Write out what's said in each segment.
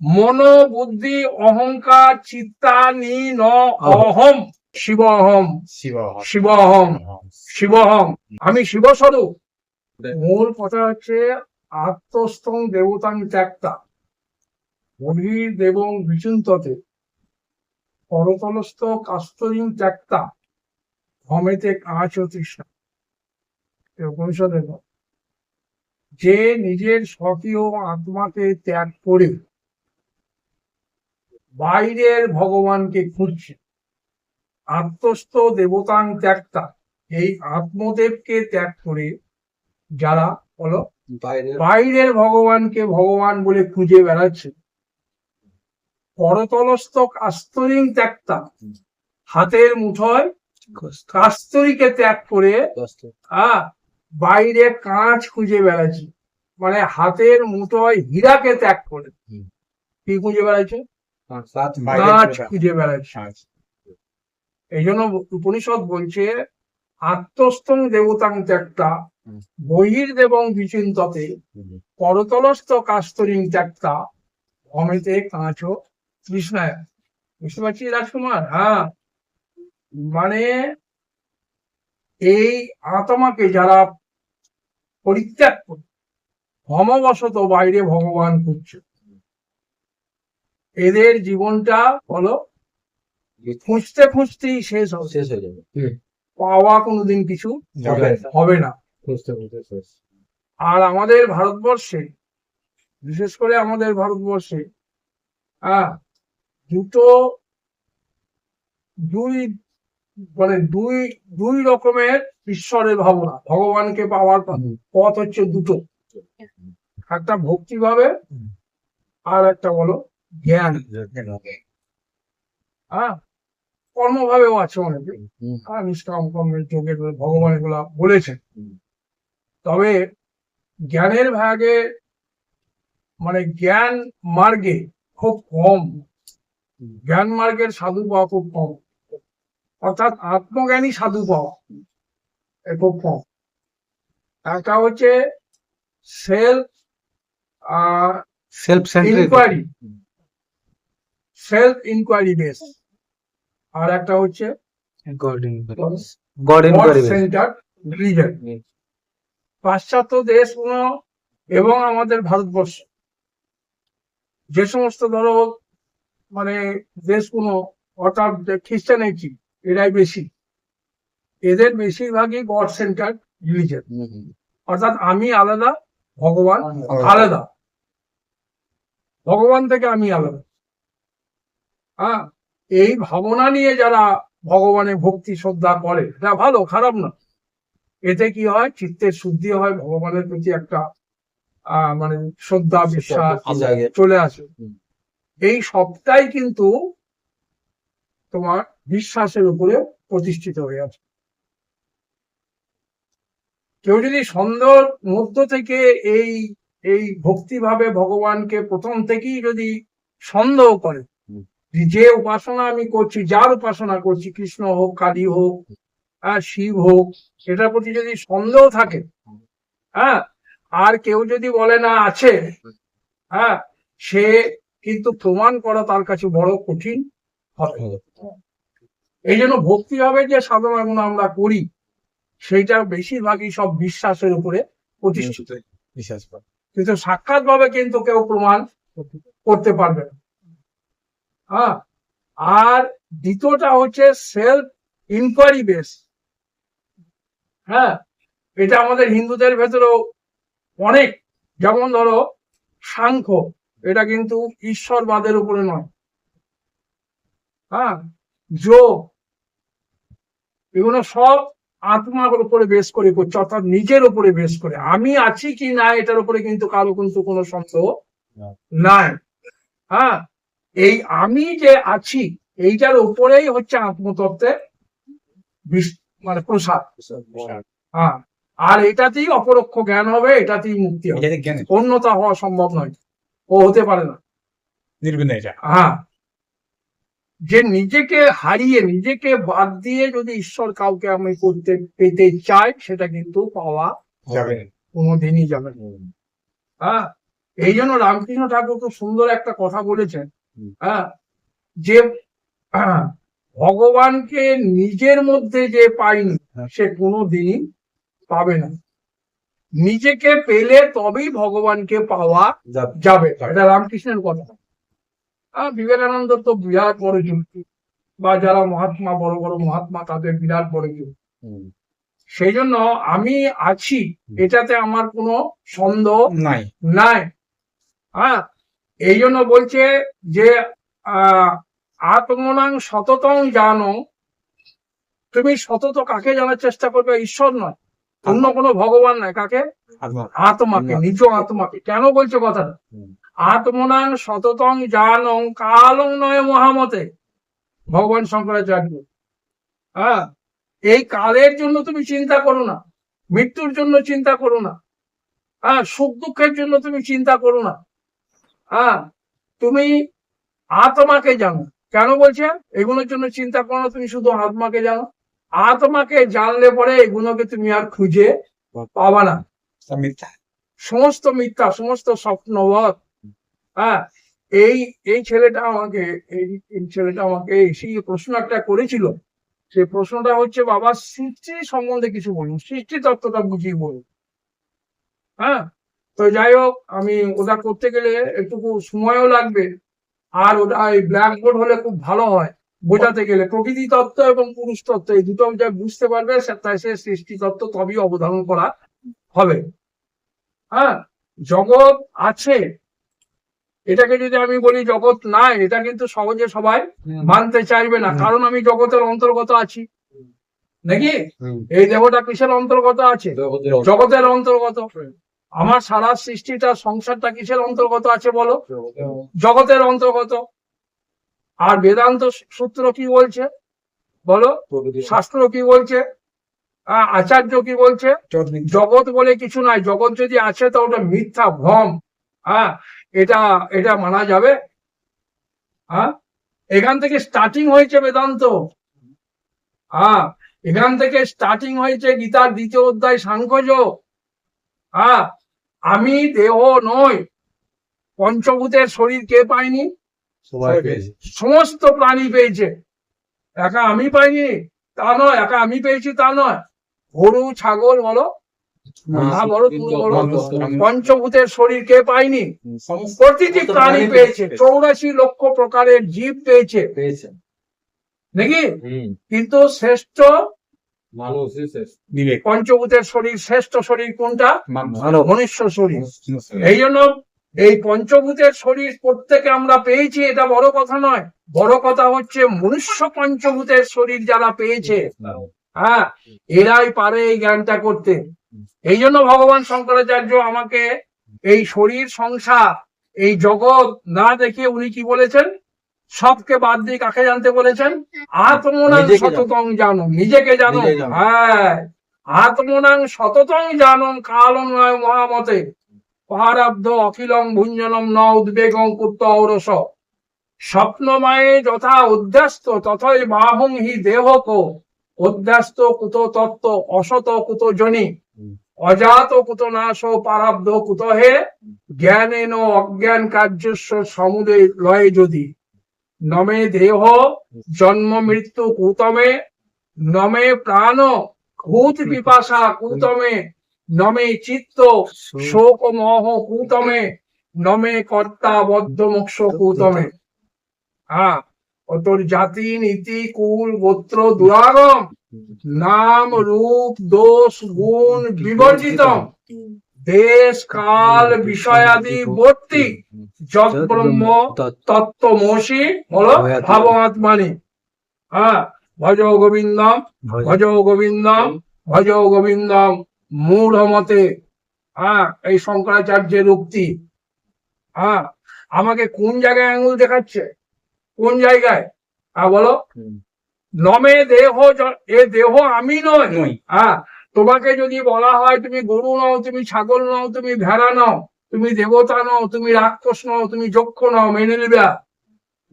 মন বুদ্ধি অহংকার চিত্তা নি অহম। শিবহম শিব শিবহম শিবহম আমি শিবস্বরূপ মূল কথা হচ্ছে আত্মস্থং দেবতাং ত্যাক্তা। বহির দেবং বিচিন্ততে। করতলস্থ কাস্তরিং ত্যাক্তা। ভমেতে কাঁচ তৃষ্ণা। উপনিষদের যে নিজের স্বকীয় আত্মাকে ত্যাগ করে বাইরের ভগবানকে খুঁজছে। আত্মস্থ দেবতাং ত্যাক্তা। এই আত্মদেবকে ত্যাগ করে যারা বলো বাইরের ভগবানকে ভগবান বলে খুঁজে বেড়াচ্ছে। করতলস্থ কাস্তরিং ত্যাগতা হাতের মুঠোয় কাস্তরীকে ত্যাগ করে আহ বাইরে কাঁচ খুঁজে বেড়াচ্ছে। মানে হাতের মুঠোয় হীরাকে ত্যাগ করে। কি খুঁজে বেড়াচ্ছে? খুঁজে বেড়াচ্ছে। এই জন্য উপনিষদ বলছে আত্মস্তং দেবতাং ত্যাগতা হুম। বহির্দেবং বিচিন্ততে করতলস্থ কাস্তরিং ত্যাগতা অমিতে কাঁচ তৃষ্ণায়। বুঝতে পারছি রাজকুমার হ্যাঁ। মানে এই আত্মাকে যারা পরিত্যাগ করে ভমবশত বাইরে ভগবান খুঁজছে এদের জীবনটা বলো খুঁজতে খুঁজতেই শেষ হবে। শেষ হয়ে যাবে। পাওয়া কোনোদিন কিছু হবে না। খুঁজতে খুঁজতে শেষ। আর আমাদের ভারতবর্ষে বিশেষ করে আমাদের ভারতবর্ষে হ্যাঁ দুটো দুই মানে দুই দুই রকমের ঈশ্বরের ভাবনা ভগবানকে পাওয়ার পথ- পথ হচ্ছে দুটো। একটা ভক্তি ভাবে আর একটা বলো জ্ঞান। হ্যাঁ কর্মভাবেও আছে অনেকে। নিষ্কাম কর্মের যোগের ভগবান এগুলা বলেছেন। তবে জ্ঞানের ভাগে মানে জ্ঞান মার্গে খুব কম। জ্ঞান মার্গের সাধু পাওয়া খুব কম। অর্থাৎ আত্মজ্ঞানী সাধু পাওয়া খুব কম। একটা হচ্ছে self self inquiry. Self inquiry base. আর একটা হচ্ছে পাশ্চাত্য দেশগুলো এবং আমাদের ভারতবর্ষ যে সমস্ত ধরো মানে দেশগুলো অর্থাৎ খ্রিস্টানিটি এরাই বেশি। এদের বেশিরভাগই গড সেন্টার রিলিজন অর্থাৎ আমি আলাদা ভগবান আলাদা। ভগবান থেকে আমি আলাদা। হ্যাঁ? এই ভাবনা নিয়ে যারা ভগবানের ভক্তি শ্রদ্ধা করে এটা ভালো খারাপ না। এতে কি হয়? চিত্তের শুদ্ধি হয় ভগবানের প্রতি একটা মানে শ্রদ্ধা বিশ্বাস চলে আসে। এই সবটাই কিন্তু তোমার বিশ্বাসের উপরে প্রতিষ্ঠিত হয়ে আছে। কেউ যদি সন্দেহর মধ্য থেকে এই এই ভক্তিভাবে ভগবানকে প্রথম থেকেই যদি সন্দেহ করে। যে উপাসনা আমি করছি যার উপাসনা করছি কৃষ্ণ হোক কালী হোক আর শিব হোক সেটার প্রতি যদি সন্দেহ থাকে হ্যাঁ আর কেউ যদি বলে না আছে হ্যাঁ সে কিন্তু প্রমাণ করা তার কাছে বড় কঠিন হবে। এই জন্য ভক্তিভাবে যে সাধনাগুলো আমরা করি সেইটা বেশিরভাগই সব বিশ্বাসের উপরে প্রতিষ্ঠিত। বিশ্বাস কিন্তু সাক্ষাৎ ভাবে কিন্তু কেউ প্রমাণ করতে পারবে না। হ্যাঁ? আর দ্বিতীয়টা হচ্ছে সেলফ ইনকোয়ারি বেস হ্যাঁ? এটা আমাদের হিন্দুদের ভেতরেও অনেক। যেমন ধরো সাংখ্য এটা কিন্তু ঈশ্বরবাদের উপরে নয়। হ্যাঁ? যোগ এগুলো সব আত্মার উপরে বেশ করে করছে অর্থাৎ নিজের উপরে বেশ করে। আমি আছি কি না এটার উপরে কিন্তু কারও কিন্তু কোনো সন্দেহ নাই। হ্যাঁ? এই আমি যে আছি এইটার উপরেই হচ্ছে আত্মতত্ত্বের মানে প্রসাদ হ্যাঁ আর এটাতেই অপরোক্ষ জ্ঞান হবে এটাতেই মুক্তি হবে। অন্যতা হওয়া সম্ভব নয়। ও হতে পারে না। হ্যাঁ। যে নিজেকে হারিয়ে নিজেকে বাদ দিয়ে যদি ঈশ্বর কাউকে আমি করতে পেতে চাই সেটা কিন্তু পাওয়া যাবে কোনোদিনই যাবে না। হ্যাঁ এই জন্য রামকৃষ্ণ ঠাকুর খুব সুন্দর একটা কথা বলেছেন। যে ভগবানকে নিজের মধ্যে যে পায়নি হ্যাঁ। সে কোনো দিনই পাবে না। নিজেকে পেলে তবেই ভগবানকে পাওয়া যাবে। এটা রামকৃষ্ণের কথা। বিবেকানন্দ তো বিরাট বড় যুক্তি বা যারা মহাত্মা বড় বড় মহাত্মা তাদের বিরাট বড় যুক্তি। সেই জন্য আমি আছি এটাতে আমার কোনো সন্দেহ নাই। নাই। হ্যাঁ এই জন্য বলছে যে আহ, আত্মনাং সততং জানো। তুমি সতত কাকে জানার চেষ্টা করবে? ঈশ্বর নয়। অন্য কোনো ভগবান নয়। কাকে? আত্মা। আত্মাকে নিজ আত্মাকে। কেন বলছে কথাটা? আত্মনাং সততং জানং কালং নয় মহামতে। ভগবান শঙ্করাচার্য। হ্যাঁ? এই কালের জন্য তুমি চিন্তা করো না। মৃত্যুর জন্য চিন্তা করো না। হ্যাঁ? সুখ দুঃখের জন্য তুমি চিন্তা করো না। হ্যাঁ তুমি আত্মাকে জানো। কেন বলছে? এগুলোর জন্য চিন্তা করো তুমি শুধু আত্মাকে জানো। আত্মাকে জানলে পরে এগুলোকে তুমি আর খুঁজে পাবা না। মিথ্যা। সমস্ত মিথ্যা সমস্ত স্বপ্নবধ হ্যাঁ এই এই ছেলেটা আমাকে এই এই ছেলেটা আমাকে সেই প্রশ্ন একটা করেছিল। সেই প্রশ্নটা হচ্ছে বাবা সৃষ্টি সম্বন্ধে কিছু বলুন। সৃষ্টি তত্ত্বটা বুঝিয়ে বলুন। হ্যাঁ তো যাই হোক আমি ওটা করতে গেলে একটু সময়ও লাগবে। আর ওটা এই ব্ল্যাকবোর্ড হলে খুব ভালো হয় বোঝাতে গেলে। প্রকৃতি তত্ত্ব এবং পুরুষ তত্ত্ব এই দুটো যা বুঝতে পারবে তাই সে সৃষ্টি তত্ত্ব তবেই অবধারণ করা হবে। হ্যাঁ জগৎ আছে। এটাকে যদি আমি বলি জগৎ নাই এটা কিন্তু সহজে সবাই মানতে চাইবে না। কারণ আমি জগতের অন্তর্গত আছি। নাকি? এই দেহটা কিসের অন্তর্গত আছে? জগতের অন্তর্গত। আমার সারা সৃষ্টিটা সংসারটা কিসের অন্তর্গত আছে বলো? জগতের অন্তর্গত। আর বেদান্ত সূত্র কি বলছে? বলো? শাস্ত্র কি বলছে? আচার্য কি বলছে? জগৎ। বলে কিছু নাই। জগৎ যদি আছে তো ওটা মিথ্যা ভ্রম। হ্যাঁ এটা এটা মানা যাবে। হ্যাঁ এখান থেকে স্টার্টিং হয়েছে বেদান্ত। হ্যাঁ এখান থেকে স্টার্টিং হয়েছে গীতার দ্বিতীয় অধ্যায় সাংখ্যযোগ হ্যাঁ আমি দেহ নই পঞ্চভূতের শরীর কে পায়নি? পেয়েছে। সমস্ত প্রাণী পেয়েছে। একা আমি পাইনি তা নয় একা আমি পেয়েছি তা নয়। গরু ছাগল বলো? হ্যাঁ বলো পঞ্চভূতের শরীর কে পায়নি প্রতিটি প্রাণী পেয়েছে। চৌরাশি লক্ষ প্রকারের জীব পেয়েছে। পেয়েছে। নাকি? হুম। কিন্তু শ্রেষ্ঠ পঞ্চভূতের শরীর শ্রেষ্ঠ শরীর কোনটা? মনুষ্য শরীর। এই জন্য এই পঞ্চভূতের শরীর প্রত্যেকে আমরা পেয়েছি এটা বড় কথা নয়। বড় কথা হচ্ছে মনুষ্য পঞ্চভূতের শরীর যারা পেয়েছে হ্যাঁ এরাই পারে এই জ্ঞানটা করতে। এই জন্য ভগবান শঙ্করাচার্য আমাকে এই শরীর সংসার এই জগৎ না দেখে উনি কি বলেছেন? সবকে বাদ দিয়ে কাকে জানতে বলেছেন? আত্মনাং। সততং জানো। নিজেকে জানো। হ্যাঁ। আত্মনাং সততং জানো কালং নয় মহামতে। পারাব্ধ অখিলং ভুঞ্জনম ন উদ্বেগং কুত্ত ঔরস। স্বপ্নময়ে যথা উদ্যাস্ত তথই বাহং হি দেহক। অধ্যাস্ত কুত তত্ত্ব অসত কুত জনি। অজাত কুত নাশ পারাব্ধ কুত হে। জ্ঞানেন অজ্ঞান কার্যস্য সমুদে লয়ে যদি। নমে দেহ জন্ম মৃত্যু কুতমে, নমে প্রাণ ভূত পিপাসা কুতমে, নমে চিত্ত শোক মহ কুতমে, নমে কর্তা বদ্ধ মোক্ষ কুতমে। হ্যাঁ ও তোর জাতি নীতি কুল গোত্র দুরাগম, নাম রূপ দোষ গুণ বিবর্জিত দেশ কাল বিষয়াদি বর্তি যত ব্রহ্ম তত্ত্বমসি হলো ভাবাত্মানি। হ্যাঁ ভজ গোবিন্দম ভজ গোবিন্দম ভজ গোবিন্দম মূঢ় মতে হ্যাঁ এই শঙ্করাচার্যের উক্তি। হ্যাঁ আমাকে কোন জায়গায় আঙুল দেখাচ্ছে? কোন জায়গায়? হ্যাঁ বলো। নমে দেহ এ দেহ আমি নয়। নই। হ্যাঁ তোমাকে যদি বলা হয় তুমি গরু নও তুমি ছাগল নও তুমি ভেড়া নও তুমি দেবতা নও তুমি রাক্ষস নও তুমি যক্ষ নও মেনে নেবে।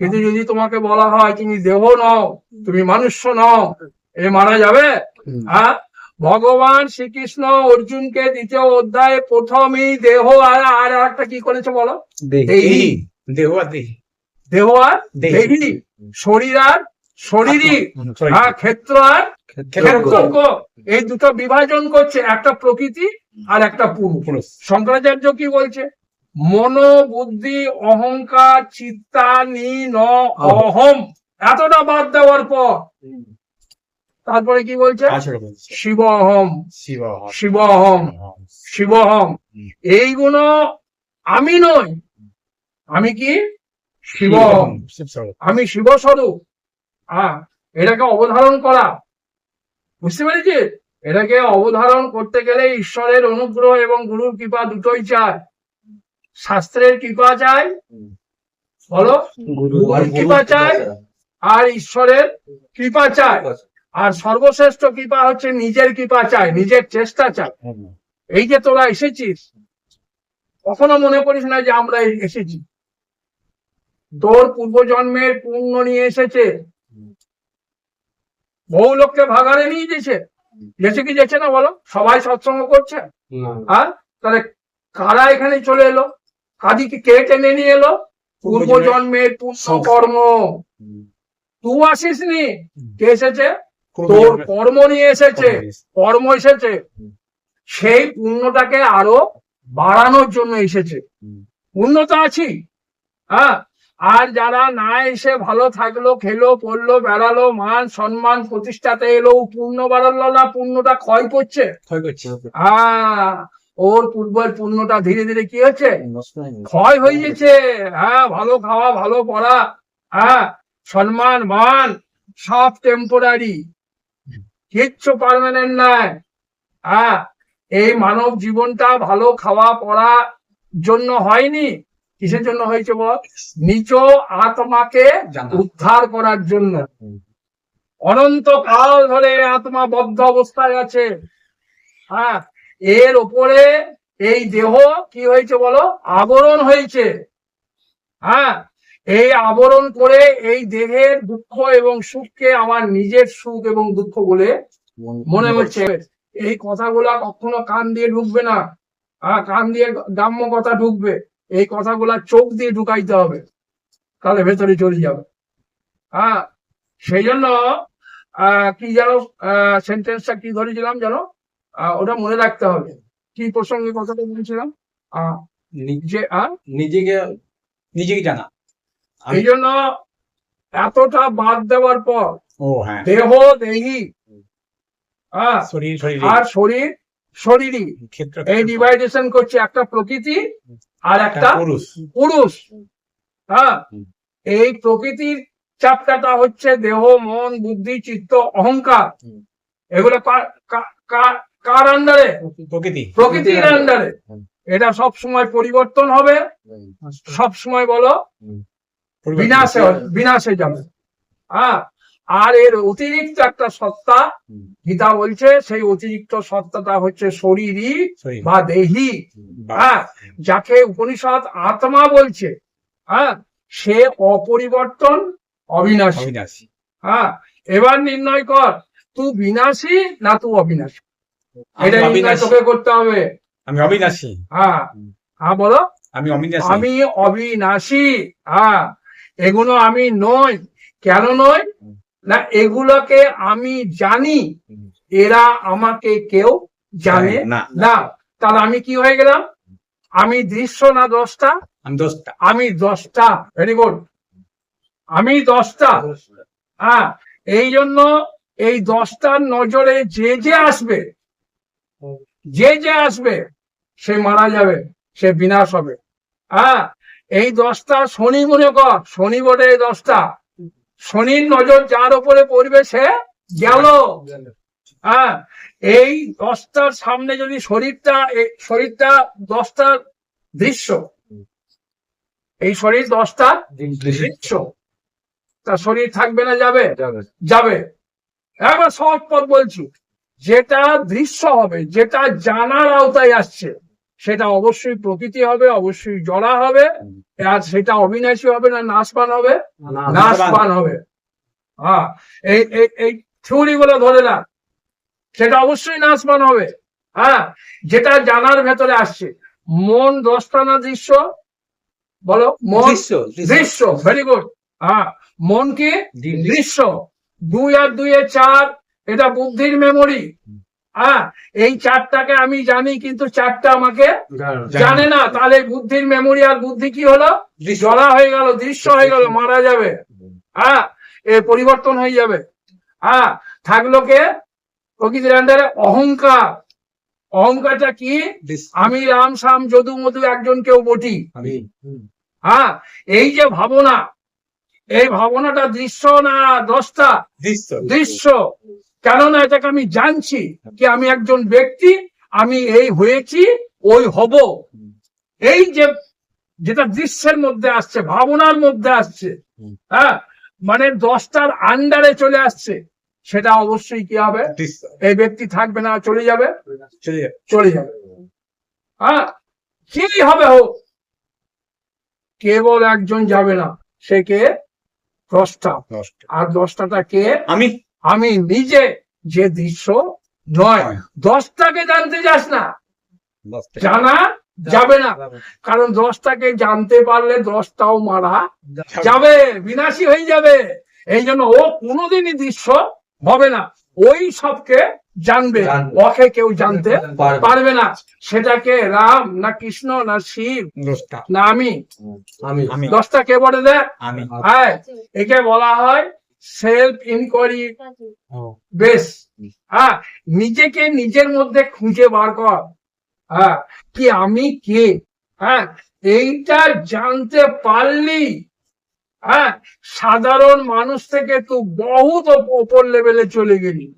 কিন্তু যদি তোমাকে বলা হয় তুমি দেহ নও তুমি মানুষ্য নও এ মারা যাবে? হ্যাঁ? ভগবান শ্রীকৃষ্ণ অর্জুনকে দ্বিতীয় অধ্যায়ে প্রথমেই দেহ আর আর একটা কি করেছে বলো? দেহি। দেহ। আর দেহি। দেহ আর দেহি। শরীর আর শরীরই। ক্ষেত্র আর এই দুটো বিভাজন করছে একটা প্রকৃতি আর একটা পুরুষ। শঙ্করাচার্য কি বলছে? মন বুদ্ধি অহংকার চিত্তা নি ন অহম। এতটা বাদ দেওয়ার পর তারপরে কি বলছে? শিবহম বলছে। শিব অহম। শিব শিব অহম। শিব অহম। এইগুলো আমি নই। আমি কি? শিব। অহম শিব স্বরূপ। আমি শিব স্বরূপ। হ্যাঁ এটাকে অবধারণ করা। বুঝতে পেরেছি? এটাকে অবধারণ করতে গেলে ঈশ্বরের অনুগ্রহ এবং গুরুর কৃপা দুটোই চায় শাস্ত্রের কৃপা চাই বলো? গুরুর কৃপা চাই আর ঈশ্বরের কৃপা চায় আর সর্বশ্রেষ্ঠ কৃপা হচ্ছে নিজের কৃপা চায় নিজের চেষ্টা চায় এই যে তোরা এসেছিস কখনো মনে করিস না যে আমরা এসেছি। তোর পূর্বজন্মের পুণ্য নিয়ে এসেছে। বহু লোককে ভাগারে নিয়ে গেছে গেছে কি যেছে না বলো? সবাই সৎসঙ্গ করছে। আর তাহলে কারা এখানে চলে এলো? কাদিকে কে টেনে নিয়ে এলো? পূর্বজন্মের পুণ্য কর্ম। তুই আসিস নি। কে এসেছে? তোর কর্ম নিয়ে এসেছে। কর্ম এসেছে। সেই পুণ্যটাকে আরও বাড়ানোর জন্য এসেছে। পুণ্য তো আছি। হ্যাঁ? আর যারা না এসে ভালো থাকল খেলো পড়ল বেড়ালো মান সম্মান প্রতিষ্ঠাতে এলো পুণ্য বাড়ালো না পুণ্যটা ক্ষয় করছে? ক্ষয় করছে হ্যাঁ ওর পূর্বের পুণ্যটা ধীরে ধীরে কি হচ্ছে? ক্ষয় হয়ে গেছে। হ্যাঁ ভালো খাওয়া ভালো পড়া হ্যাঁ সম্মান মান সব টেম্পোরারি কিচ্ছু পারমানেন্ট নাই। হ্যাঁ এই মানব জীবনটা ভালো খাওয়া পড়া জন্য হয়নি। কিসের জন্য হয়েছে বল? নিচ আত্মাকে উদ্ধার করার জন্য। অনন্ত কাল ধরে আত্মা বদ্ধ অবস্থায় আছে। হ্যাঁ এর উপরে এই দেহ কি হয়েছে বলো? আবরণ হয়েছে। হ্যাঁ এই আবরণ করে এই দেহের দুঃখ এবং সুখকে আমার নিজের সুখ এবং দুঃখ বলে মনে হচ্ছে। এই কথাগুলা কখনো কান দিয়ে ঢুকবে না। হ্যাঁ কান দিয়ে গ্রাম্য কথা ঢুকবে। এই কথাগুলা চোখ দিয়ে ঢুকাইতে হবে। তাহলে ভেতরে চলে যাবে। হ্যাঁ সেই জন্য কি যেন সেন্টেন্সটা কি ধরেছিলাম যেন ওটা মনে রাখতে হবে। কি প্রসঙ্গে কথাটা বলেছিলাম? যে আহ, নিজেকে নিজেকে জানা। এই জন্য এতটা বাদ দেওয়ার পর ও হ্যাঁ। দেহ দেহি শরীর। আর শরীর শরীরই। এই ডিভাইডেশন করছে একটা প্রকৃতি আর একটা পুরুষ। হ্যাঁ? এই প্রকৃতির চাপটাটা হচ্ছে দেহ মন বুদ্ধি চিত্ত অহংকার। এগুলো কার আন্ডারে প্রকৃতি। প্রকৃতির আন্ডারে এটা সব সময় পরিবর্তন হবে। সব সময় বলো বিনাশে বিনাশে যাবে। হ্যাঁ? আর এর অতিরিক্ত একটা সত্তা গীতা বলছে সেই অতিরিক্ত সত্তাটা হচ্ছে শরীরই শরীর। বা দেহি। হ্যাঁ যাকে উপনিষদ আত্মা বলছে হ্যাঁ সে অপরিবর্তন অবিনাশী। হ্যাঁ এবার নির্ণয় কর তু বিনাশী না তু অবিনাশী? এটা নির্ণয়। তোকে করতে হবে। আমি অবিনাশী। হ্যাঁ হ্যাঁ বলো। আমি অবিনাশী। আমি অবিনাশী হ্যাঁ এগুলো আমি নই। কেন নই? না এগুলোকে আমি জানি এরা আমাকে কেউ জানে না। তাহলে আমি কি হয়ে গেলাম? আমি দৃশ্য না দশটা? আমি দশটা। ভেরি গুড আমি দশটা। হ্যাঁ এই জন্য এই দশটার নজরে যে যে আসবে যে যে আসবে সে মারা যাবে সে বিনাশ হবে। হ্যাঁ এই দশটা শনি মনে কর শনি বটে এই দশটা। শনির নজর যার উপরে পড়বে সে গেল। হ্যাঁ এই দশটার সামনে যদি শরীরটা শরীরটা দশটার দৃশ্য এই শরীর দশটা দৃশ্য তা শরীর থাকবে না যাবে। যাবে। একবার সহজ পথ বলছি যেটা দৃশ্য হবে যেটা জানার আওতায় আসছে সেটা অবশ্যই প্রকৃতি হবে অবশ্যই জড়া হবে আর সেটা অবিনাশী হবে না নাশবান হবে নাশবান হবে। হ্যাঁ এই এই এই থিওরি গুলো ধরে না সেটা অবশ্যই নাচমান হবে। হ্যাঁ যেটা জানার ভেতরে আসছে। মন দশটা না দৃশ্য? বলো মন দৃশ্য দৃশ্য। ভেরি গুড হ্যাঁ মন কি? দৃশ্য। দুই আর দুই এর চার এটা বুদ্ধির মেমোরি হ্যাঁ এই চারটাকে আমি জানি কিন্তু চারটা আমাকে জানে। না। তাহলে বুদ্ধির মেমোরি আর বুদ্ধি কি হলো? জলা হয়ে গেল দৃশ্য হয়ে গেল মারা যাবে। হ্যাঁ এর পরিবর্তন হয়ে যাবে। হ্যাঁ থাকল কে? প্রকৃতির আন্ডারে অহংকার। অহংকারটা কি? আমি রাম শাম যদু মধু একজন কেউ বটি হ্যাঁ এই যে ভাবনা এই ভাবনাটা দৃশ্য না দশটা? দৃশ্য। দৃশ্য। কেননা এটাকে আমি জানছি কি আমি একজন ব্যক্তি আমি এই হয়েছি ওই হব। এই যে যেটা দৃশ্যের মধ্যে আসছে ভাবনার মধ্যে আসছে হ্যাঁ মানে দশটার আন্ডারে চলে আসছে সেটা অবশ্যই কি হবে? এই ব্যক্তি থাকবে না চলে যাবে? চলে যাবে। হ্যাঁ কি হবে হোক কেবল একজন যাবে না সে কে? দশটা। আর দশটাটা কে? আমি আমি নিজে যে দৃশ্য নয় নয়। দশটাকে জানতে যাস না। জানা যাবে না। কারণ দশটাকে জানতে পারলে দশটাও মারা যাবে বিনাশী হয়ে যাবে। এই জন্য ও কোনোদিনই দৃশ্য হবে না। ওই সবকে জানবে। ওকে কেউ জানতে পারবে। না। সেটাকে রাম না কৃষ্ণ না শিব না আমি। দশটা কে বলে দেয়? হ্যাঁ একে বলা হয় সেলফ ইনকোয়ারি বেশ। হ্যাঁ নিজেকে নিজের মধ্যে খুঁজে বার কর। হ্যাঁ কি আমি কে? হ্যাঁ এইটা জানতে পারলি? হ্যাঁ সাধারণ মানুষ থেকে তুই বহুত ওপ- ওপর লেভেলে চলে গেলি।